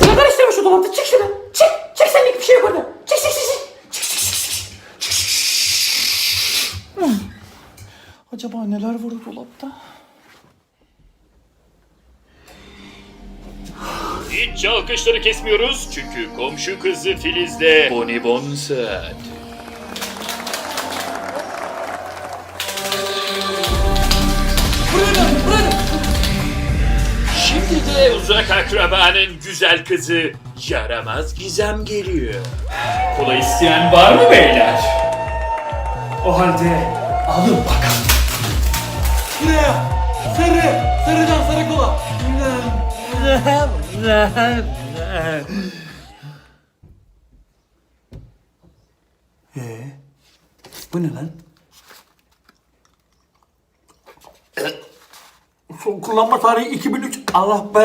Sigara isteme şu dolapta. Çık şuradan. Çık. Çık senlik bir şey yok orada. Çık çık çık çık. Acaba neler var o dolapta? Hiç alkışları kesmiyoruz çünkü komşu kızı Filiz'le bonibon saat. De uzak akrabanın güzel kızı yaramaz gizem geliyor. Kola isteyen var mı beyler? O halde alın bakalım. Şuraya. Sarı. Sarıdan sarı kola. Ee, bu ne lan? Son kullanma tarihi 2003. Allah be.